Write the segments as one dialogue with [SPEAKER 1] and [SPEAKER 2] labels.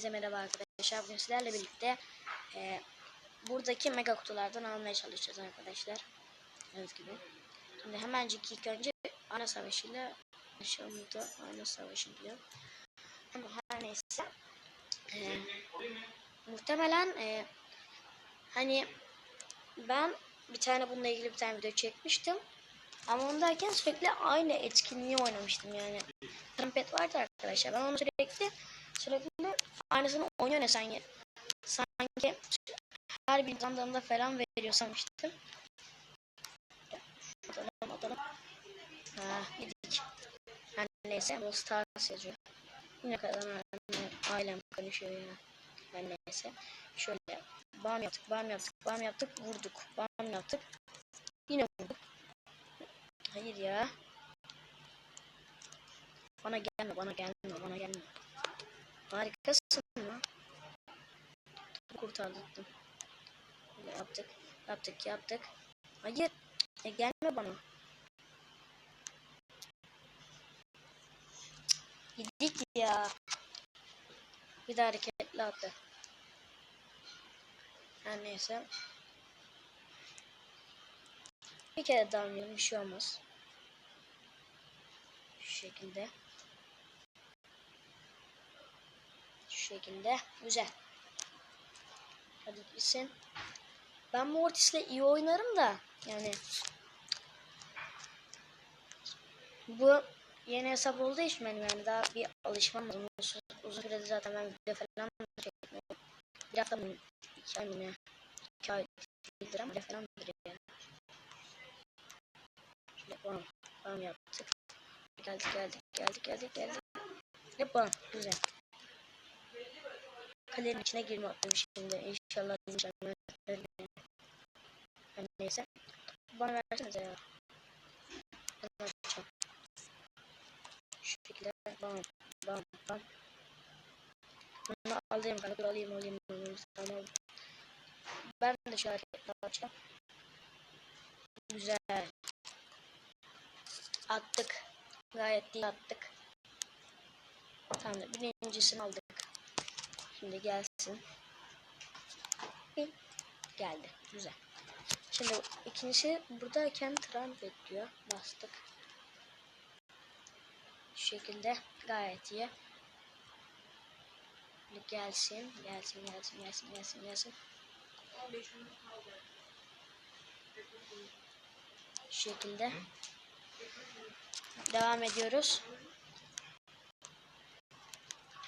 [SPEAKER 1] Hepinize merhaba arkadaşlar. Bugün sizlerle birlikte e, buradaki mega kutulardan almaya çalışacağız arkadaşlar. Gördüğünüz gibi. Şimdi hemencik ilk önce ana savaşıyla başlayalım da ana savaşı diyor. Ama her neyse. E, muhtemelen e, hani ben bir tane bununla ilgili bir tane video çekmiştim. Ama ondayken sürekli aynı etkinliği oynamıştım yani. Trompet vardı arkadaşlar. Ben onu sürekli sürekli aynısını oynuyor ne sanki. Sanki her bir kazandığımda falan veriyor sanmıştım. Atalım atalım. Ha yedik. Her neyse bu Stars yazıyor. Ne kadar ailem konuşuyor ya. Her neyse. Şöyle bam yaptık bam yaptık bam yaptık vurduk. Bam yaptık. Yine vurduk. Hayır ya. Bana gelme, bana gelme, bana gelme. Harikasın lan. Kurtardık. Böyle yaptık, yaptık, yaptık. Hayır, e, gelme bana. Yedik ya. Bir daha hareketli attı. Her neyse. Bir kere daha bir şey olmaz. Şu şekilde. Şu şekilde. Güzel. Hadi gitsin. Ben Mortis'le iyi oynarım da yani bu yeni hesap olduğu için benim yani daha bir alışmam lazım. Uzun, uzun süredir zaten ben video falan da çekmiyorum. Bir hafta mı? İki ay mı ne? İki ay değildir ama falandır yani. Şöyle bam bam yaptık. Geldik geldik geldik geldik geldik. Yapalım. Güzel. Kalenin içine girme attım şimdi. İnşallah diyeceğim. Yani neyse. Bana versenize ya. Ben. Şu şekilde bam bam bam. Bunu alayım kanka. Alayım alayım alayım. Tamam. Ben de şu hareketler açacağım. Güzel. Attık. Gayet iyi attık. Tamam birincisini aldık. Şimdi gelsin. Geldi. Güzel. Şimdi ikincisi buradayken tren bekliyor. Bastık. Şu şekilde gayet iyi. Şimdi gelsin. Gelsin gelsin gelsin gelsin gelsin. Şu şekilde. Devam ediyoruz.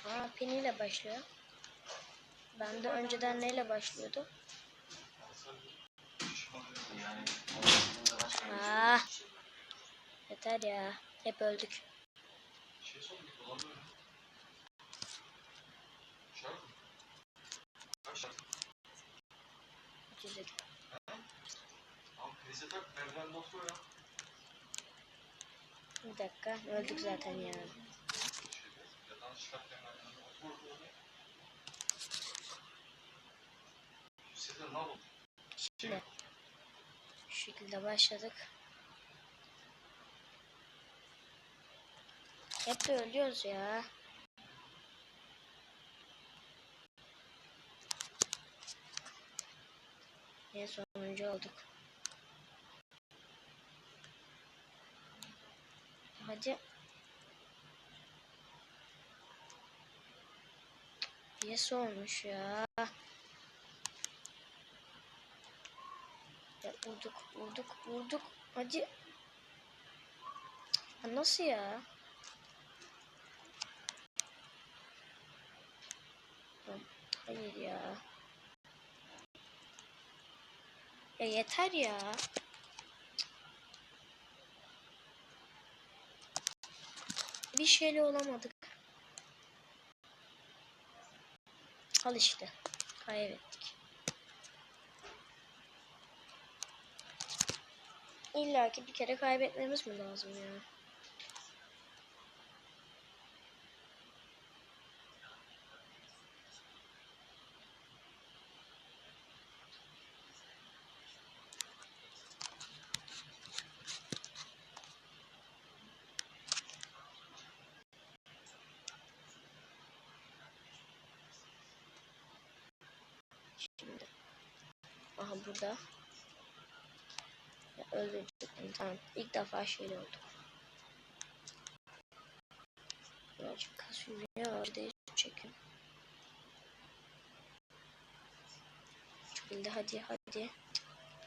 [SPEAKER 1] Aa, piniyle başlıyor. Ben de önceden neyle başlıyordu? Aa, yeter ya. Hep öldük. Bir dakika. Öldük zaten ya. Şimdi şu şekilde başladık. Hep de ölüyoruz ya. En sonuncu olduk. Hadi. Yes olmuş ya. Ya vurduk, vurduk, vurduk. Hadi. Ya nasıl ya? Hayır ya. Ya yeter ya. Bir şeyle olamadık. Al işte. Kaybettik. İlla ki bir kere kaybetmemiz mi lazım ya? Yani? Şimdi. Aha burada. Öldürdük. Tamam. İlk defa şöyle oldu. Birazcık kasıyor. Orada çekin. Şekilde hadi hadi.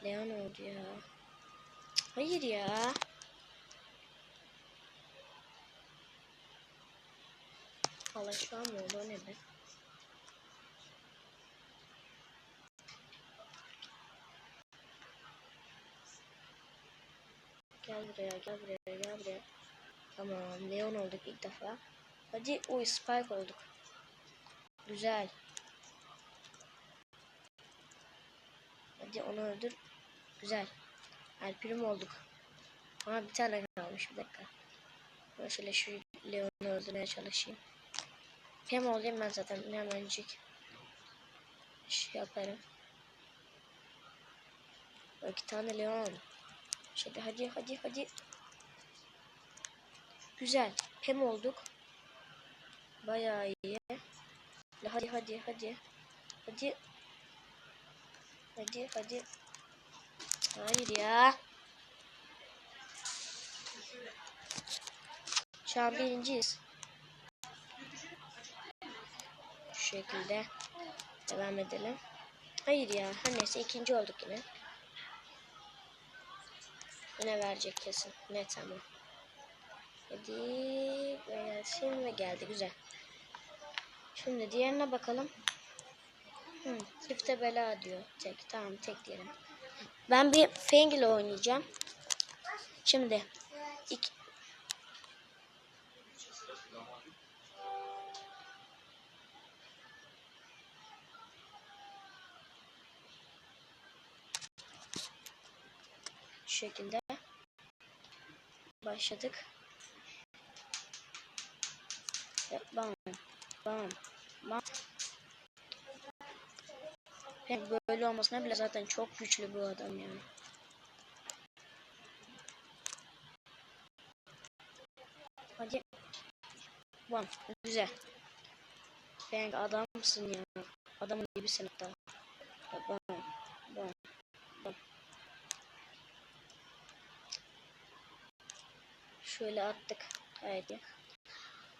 [SPEAKER 1] Leon oldu ya. Hayır ya. Allah oldu o ne be? Gel buraya gel buraya gel buraya. Tamam Leon olduk ilk defa. Hadi oy Spike olduk. Güzel. Hadi onu öldür. Güzel. El prim olduk. Ama bir tane kalmış bir dakika. Şöyle şu Leon'u öldürmeye çalışayım. Hem olayım ben zaten hemencik şey yaparım. İki tane Leon. Şöyle hadi hadi hadi. Güzel. Hem olduk. Bayağı iyi. Hadi hadi hadi. Hadi. Hadi hadi. Hayır ya. Şu an birinciyiz. Şu şekilde devam edelim. Hayır ya. Her neyse ikinci olduk yine. Yine verecek kesin. Ne tamam. Hadi gelsin ve geldi. Güzel. Şimdi diğerine bakalım. Hı, çifte bela diyor. Tek. Tamam tek diyelim. Ben bir Feng ile oynayacağım. Şimdi iki, başladık. Bam bam bam. Yani böyle olmasına bile zaten çok güçlü bu adam yani. Hadi. Bam. Güzel. Feng adamsın ya. Adamın gibisin hatta. Bam. Bam. Şöyle attık. Haydi.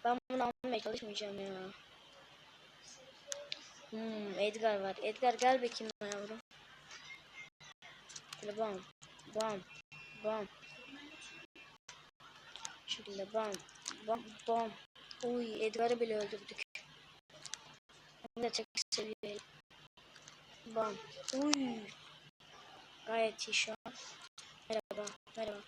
[SPEAKER 1] Ben bunu almaya çalışmayacağım ya. Hmm, Edgar var. Edgar gel bakayım yavrum. Şöyle bam. Bam. Bam. Şöyle bam. Bam. Bam. Uy Edgar'ı bile öldürdük. Hem de tek seviyeli. Bam. Uy. Gayet iyi şu an. Merhaba. Merhaba.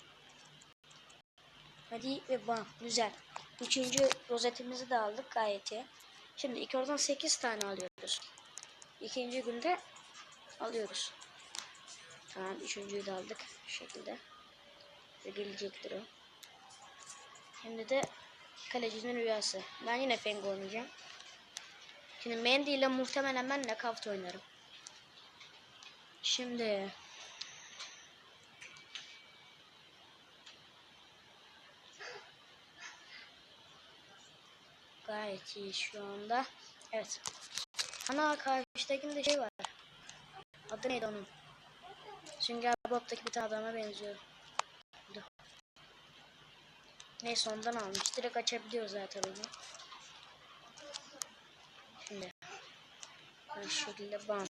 [SPEAKER 1] Hadi ve bam. Güzel. Üçüncü rozetimizi de aldık gayet iyi. Şimdi ilk oradan 8 tane alıyoruz. İkinci günde alıyoruz. Tamam üçüncüyü de aldık. Şu şekilde. Ve gelecektir o. Şimdi de kalecinin rüyası. Ben yine Feng oynayacağım. Şimdi Mandy ile muhtemelen ben nakavt oynarım. Şimdi Gayet iyi şu anda. Evet. Ana karşıdakinde şey var. Adı neydi onun? Sünger Bob'taki bir tane adama benziyor. Neyse ondan almış. Direkt açabiliyor zaten onu. Şimdi. Şu şekilde bam.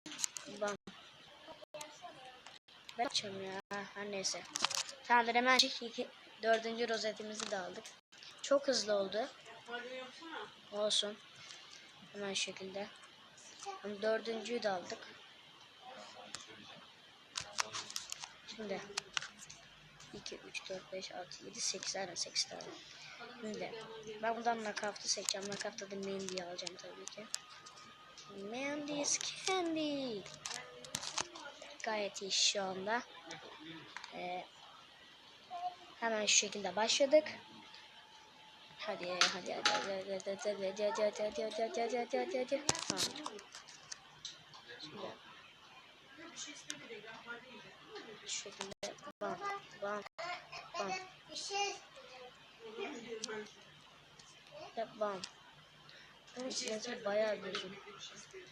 [SPEAKER 1] Bam. Ben açayım ya. Her neyse. Tamamdır hemen iki, dördüncü rozetimizi de aldık. Çok hızlı oldu. Olsun. Hemen şekilde. Dördüncüyü de aldık. Şimdi 2, 3, 4, 5, 6, 7, 8 aynen 8 tane. Şimdi ben buradan nakavtı seçeceğim. Nakavtı da Mandy'yi alacağım tabii ki. Mandy's Candy. Gayet iyi şu anda. Ee, hemen şu şekilde başladık. Hadi hadi hadi hadi hadi hadi hadi hadi hadi hadi hadi hadi hadi hadi hadi Tamam. Şimdi. Şekilde bam bam bam. Ve bam Ama menzil bayağı uzun.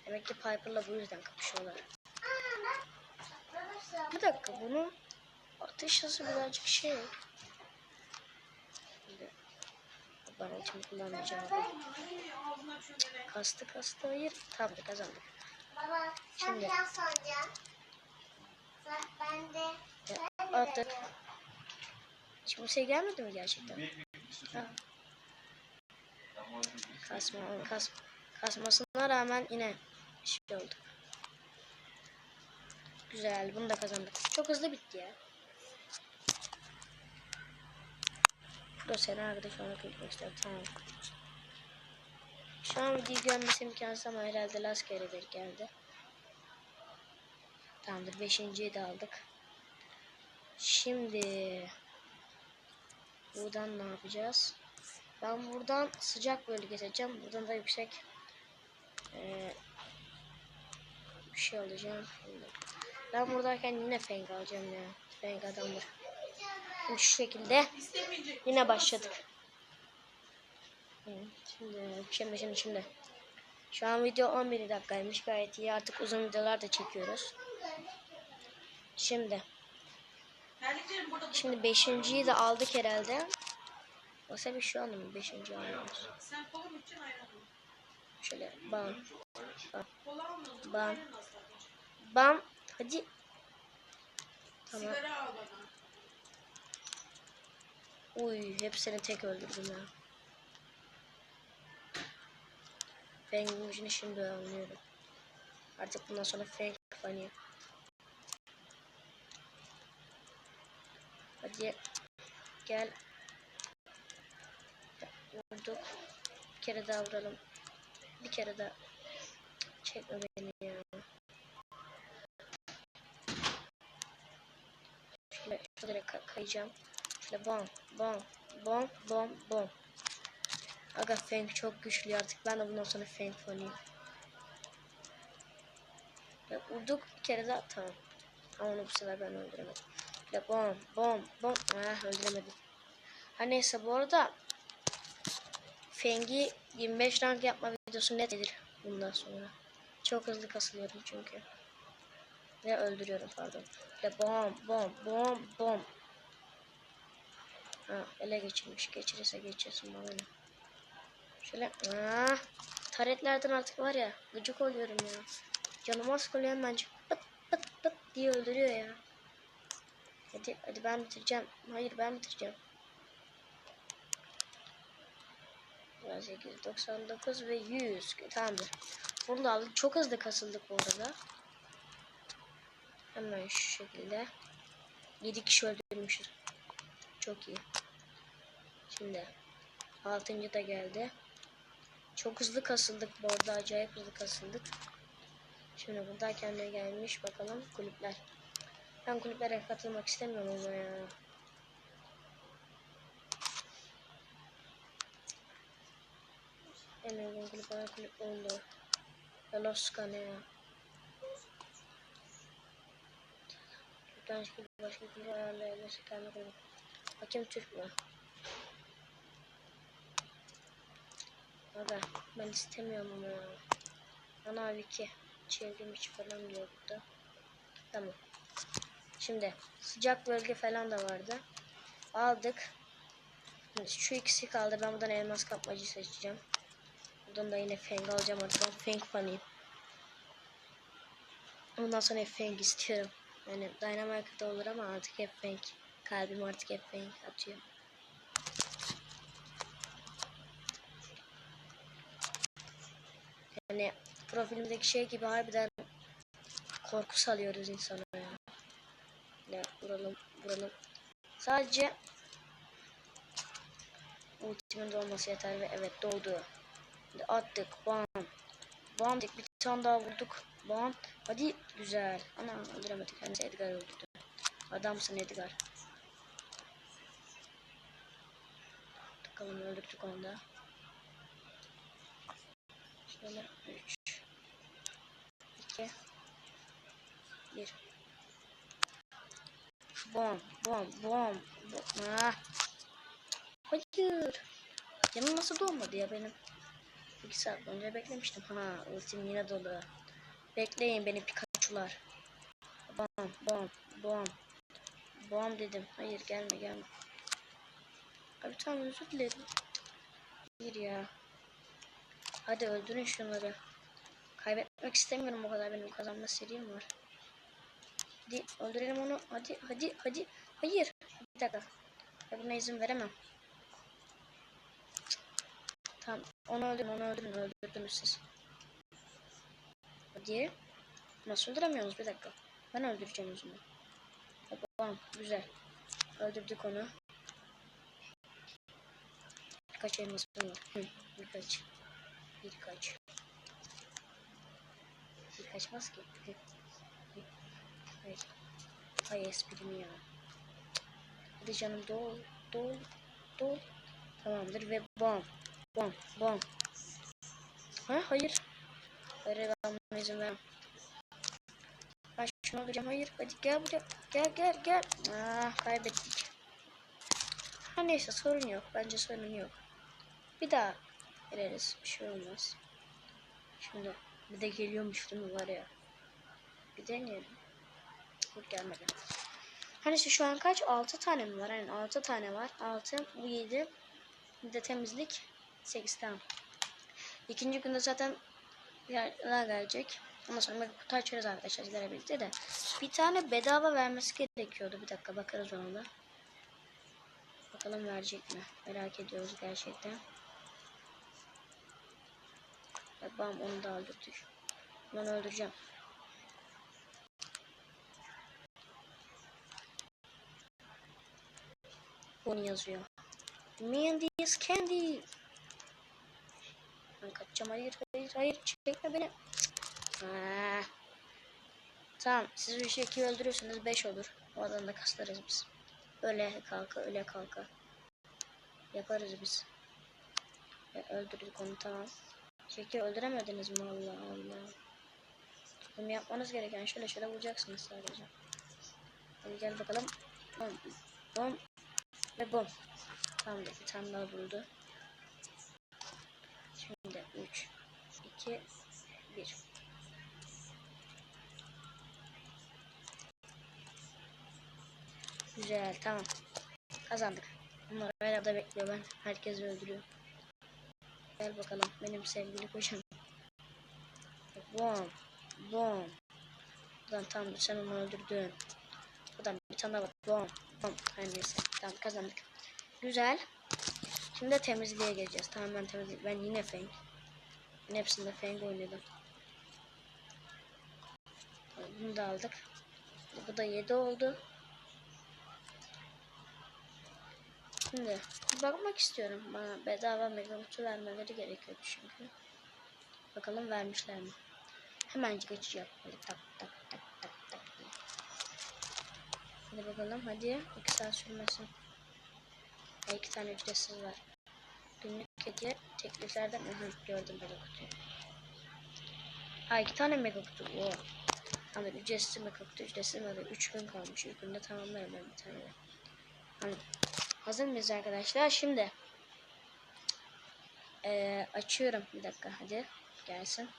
[SPEAKER 1] Demek ki Piper'la bu yüzden kapışıyorlar. Bir dakika bunun ateş hızı birazcık şey. Ben ultimi kullanmayacağım. Kastı kastı hayır. Tamam kazandık.
[SPEAKER 2] Baba sen
[SPEAKER 1] Şimdi.
[SPEAKER 2] biraz soracağım. Sen, ben de
[SPEAKER 1] Ya, attık. Hiç kimse gelmedi mi gerçekten? Ha. Kasma, kas, kasmasına rağmen yine şey oldu. Güzel, bunu da kazandık. Çok hızlı bitti ya. Pro seni arkadaş olmak gitmek istiyorum. Tamam. Şu an videoyu görmesi imkansız ama herhalde last kere denk geldi. Tamamdır. Beşinciyi de aldık. Şimdi buradan ne yapacağız? Ben buradan sıcak bölge seçeceğim. Buradan da yüksek eee, bir şey alacağım. Ben buradayken yine Feng alacağım ya. Feng adamdır. Şu şekilde yine başladık. Şimdi şimdi şimdi şimdi. Şu an video 11 dakikaymış gayet iyi. Artık uzun videolar da çekiyoruz. Şimdi Şimdi beşinciyi de aldık herhalde. Wasabi şu anda mı beşinci alıyoruz? Şöyle bam bam
[SPEAKER 3] zaten.
[SPEAKER 1] bam. Hadi. Tamam. Uy hepsini tek öldürdüm ya. Gücünü şimdi anlıyorum. Artık bundan sonra Feng fanıyım. Hadi gel. Vurduk. Bir kere daha vuralım. Bir kere daha. Çekme beni ya. Şöyle, kayacağım. Şöyle bom bom bom bom bom. Aga Feng çok güçlü artık. Ben de bundan sonra Feng fanıyım. Ya vurduk bir kere daha tamam. Ama onu bu sefer ben öldüremedim. Ya bom bom bom. Ah öldüremedim. Ha neyse bu arada Feng'i 25 rank yapma videosu net gelir bundan sonra. Çok hızlı kasılıyorum çünkü. Ve öldürüyorum pardon. Ya bom bom bom bom. Ha, ele geçirmiş. Geçirirse geçirsin bana ne. Şöyle aa, taretlerden artık var ya gıcık oluyorum ya. Canıma sıkılıyor hemen pıt pıt pıt diye öldürüyor ya. Hadi hadi ben bitireceğim. Hayır ben bitireceğim. 899 ve 100. Tamamdır. Bunu da aldık. Çok hızlı kasıldık bu arada. Hemen şu şekilde. 7 kişi öldürmüşüz. Çok iyi. Şimdi 6. da geldi. Çok hızlı kasıldık bu arada. Acayip hızlı kasıldık. Şimdi burada kendine gelmiş. Bakalım kulüpler. Ben kulüplere katılmak istemiyorum ama ya. En uygun kulüp olan kulüp oldu. Veloska ne ya? Kulüpten başka kulüp ayarlayabilirse kendi kulüp. Hakem Türk mü? Aga ben istemiyorum ama ya. Bana abi ki çevrim içi falan diyor burada. Tamam. Şimdi sıcak bölge falan da vardı. Aldık. Şu ikisi kaldı. Ben buradan elmas kapmacı seçeceğim. Buradan da yine Feng alacağım artık. Feng fanıyım. Ondan sonra Feng istiyorum. Yani Dynamite'da olur ama artık hep Feng. Kalbim artık hep Feng atıyor. Yani profilimdeki şey gibi harbiden korku salıyoruz insana ya. Ne vuralım vuralım. Sadece ultimin dolması yeter ve evet doldu. Şimdi attık bam. Bam dedik bir tane daha vurduk. Bam. Hadi güzel. Ana öldüremedik. Kendisi Edgar öldürdü. Adamsın Edgar. Bakalım öldürdük onu da. Şöyle 3 2 1 Bom bom bom bom. Ah. Hayır. Canım nasıl dolmadı ya benim? 2 saat önce beklemiştim. Ha ultim yine dolu. Bekleyin beni Pikachu'lar. Bam bam bam. Bam dedim. Hayır gelme gelme. Abi tamam özür dilerim. Hayır ya. Hadi öldürün şunları. Kaybetmek istemiyorum o kadar benim kazanma serim var. Hadi öldürelim onu. Hadi hadi hadi. Hayır. Bir dakika. Buna izin veremem. Tamam. Onu öldürün onu öldürün. Öldürdünüz siz. Hadi. Nasıl öldüremiyorsunuz? Bir dakika. Ben öldüreceğim o. Tamam. Güzel. Öldürdük onu. Birkaç elmasım var. Hı, birkaç. Birkaç. Hı. Hı. Hayır. Hay esprimi ya. Hadi canım dol. Dol. Dol. Tamamdır ve bam. Bam. Bam. Ha hayır. Hayır ben izin vermem. Ben şunu alacağım. Hayır. Hadi gel buraya. Gel gel gel. Ah kaybettik. Ha neyse sorun yok. Bence sorun yok. Bir daha gireriz. Bir şey olmaz. Şimdi bir de geliyormuş değil mi var ya. Bir deneyelim. Yok gelmedi. Hani işte şu an kaç? 6 tane mi var? Yani 6 tane var. 6, bu 7. Bir de temizlik 8 tamam. İkinci günde zaten yerler gelecek. Ondan sonra mega kutu açarız arkadaşlar sizlerle birlikte de. Bir tane bedava vermesi gerekiyordu. Bir dakika bakarız ona da. Bakalım verecek mi? Merak ediyoruz gerçekten. Bam onu da öldürdük. Onu öldüreceğim. Bunu yazıyor. Mandy's Candy. Ben kaçacağım. Hayır, hayır, hayır. Çekme beni. Ah. Tamam. Siz bir şey iki öldürüyorsanız 5 olur. O adamı da kaslarız biz. Öyle kalka, öyle kalka. Yaparız biz. Ve öldürdük onu tamam. Şeki öldüremediniz mi Allah Allah. Bunu yapmanız gereken şöyle şöyle vuracaksınız sadece. Hadi gel bakalım. Bom, bom ve bom. Tamamdır bir tane daha buldu. Şimdi 3, 2, 1. Güzel tamam. Kazandık. Bunlar hala da bekliyor ben. Herkes öldürüyor. Gel bakalım benim sevgili kocam. Bom. Bom. Ulan tamam sen onu öldürdün. Buradan bir tane daha bak. Bom. Bom. Her neyse. Tamam kazandık. Güzel. Şimdi de temizliğe geleceğiz. Tamam ben temizlik. Ben yine Feng. Ben hepsinde Feng oynadım. Bunu da aldık. Bu da 7 oldu. Şimdi bakmak istiyorum. Bana bedava mega kutu vermeleri gerekiyordu çünkü. Bakalım vermişler mi? Hemencik açacağım. Böyle tak tak tak tak tak. Hadi bakalım hadi. 2 saat sürmesin. Ha, iki tane ücretsiz var. Günlük hediye tekliflerden aha, gördüm mega kutuyu. Ha iki tane mega kutu. Oo. Anladım. Ücretsiz mega kutu. Ücretsiz mega 3 gün kalmış. 3 günde tamamlarım ben bir tane. de. Hazır mıyız arkadaşlar? Şimdi eee, açıyorum. Bir dakika hadi gelsin.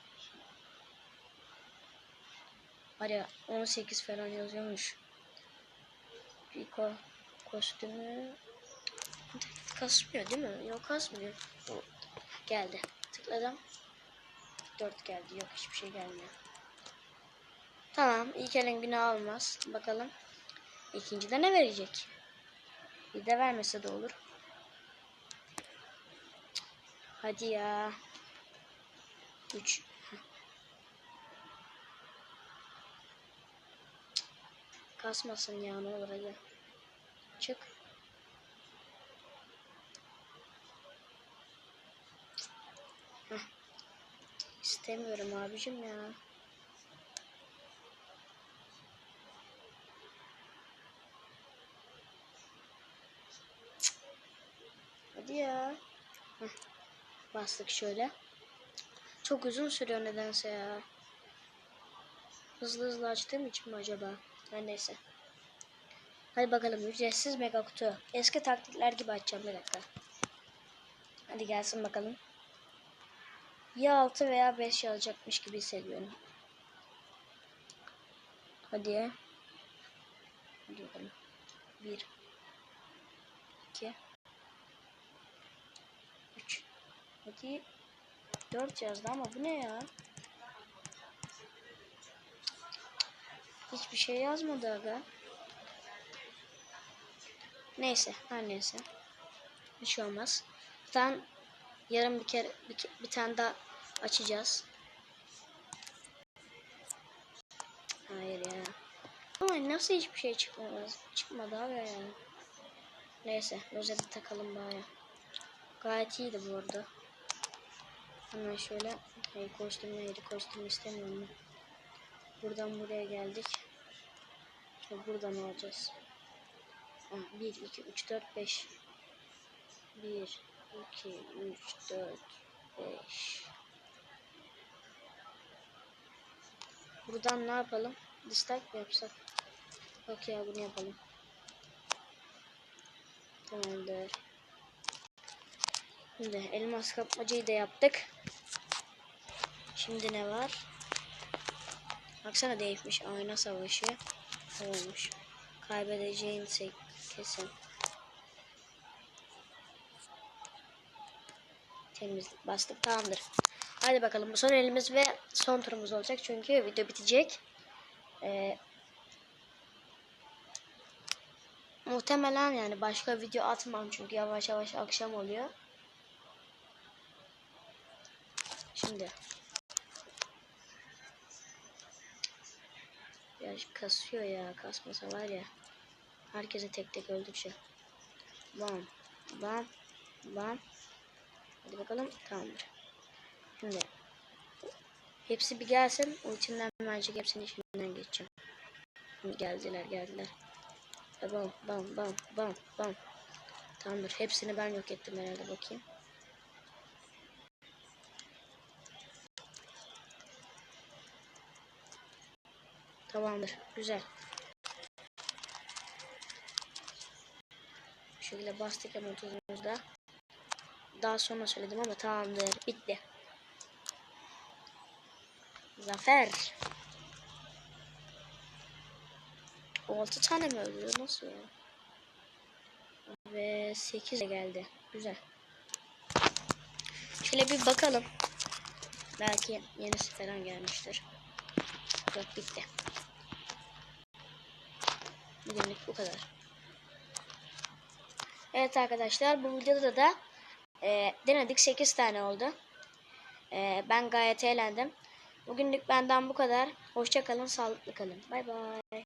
[SPEAKER 1] Ya 18 falan yazıyormuş. Rico kostümü kasmıyor değil mi? Yok kasmıyor. Geldi. Tıkladım. 4 geldi. Yok hiçbir şey gelmiyor. Tamam. İlk elin günah olmaz. Bakalım. İkincide ne verecek? Bir de vermese de olur. Hadi ya. 3. Kasmasın ya ne olur hadi. Çık. Heh. İstemiyorum abicim ya. Hadi ya. Heh. Bastık şöyle. Çok uzun sürüyor nedense ya. Hızlı hızlı açtığım için mi acaba? Her neyse. Hadi bakalım ücretsiz mega kutu. Eski taktikler gibi açacağım bir dakika. Hadi gelsin bakalım. ya 6 veya 5 alacakmış gibi hissediyorum. Hadi. Hadi bakalım. 1 2 3 Hadi 4 yazdı ama bu ne ya? Hiçbir şey yazmadı aga. Neyse, her neyse. Bir şey olmaz. Zaten yarın bir kere bir, bir tane daha açacağız. Hayır ya. Ama nasıl hiçbir şey çıkmadı? Çıkmadı abi ya. Neyse, rozeti takalım bari. Gayet iyiydi bu arada. Hemen şöyle hey, kostüm neydi? Kostüm istemiyorum. Buradan buraya geldik. Şimdi buradan alacağız. 1, 2, 3, 4, 5. 1, 2, 3, 4, 5. Buradan ne yapalım? Dislike mi yapsak? Yok ya bunu yapalım. Tamamdır. Şimdi elmas kapmacayı da yaptık. Şimdi ne var? Baksana değişmiş ayna savaşı. Olmuş. Kaybedeceğin kesin. Temizlik bastık tamamdır. Hadi bakalım bu son elimiz ve son turumuz olacak çünkü video bitecek. Ee, muhtemelen yani başka video atmam çünkü yavaş yavaş akşam oluyor. Şimdi Ya kasıyor ya kasmasa var ya. Herkese tek tek öldükçe. Bam. Bam. Bam. Hadi bakalım. Tamamdır. Şimdi. Hepsi bir gelsin. O içinden hemencik hepsini içinden geçeceğim. Geldiler geldiler. Bam bam bam bam bam. Tamamdır. Hepsini ben yok ettim herhalde bakayım. Tamamdır. Güzel. Bu şekilde bastık hemen tuzumuzda. Daha sonra söyledim ama tamamdır. Bitti. Zafer. 6 tane mi öldü? Nasıl ya? Ve 8 de geldi. Güzel. Şöyle bir bakalım. Belki yenisi falan gelmiştir. Yok bitti. Bugünlük bu kadar. Evet arkadaşlar bu videoda da e, denedik 8 tane oldu. E, ben gayet eğlendim. Bugünlük benden bu kadar. Hoşça kalın, sağlıklı kalın. Bay bay.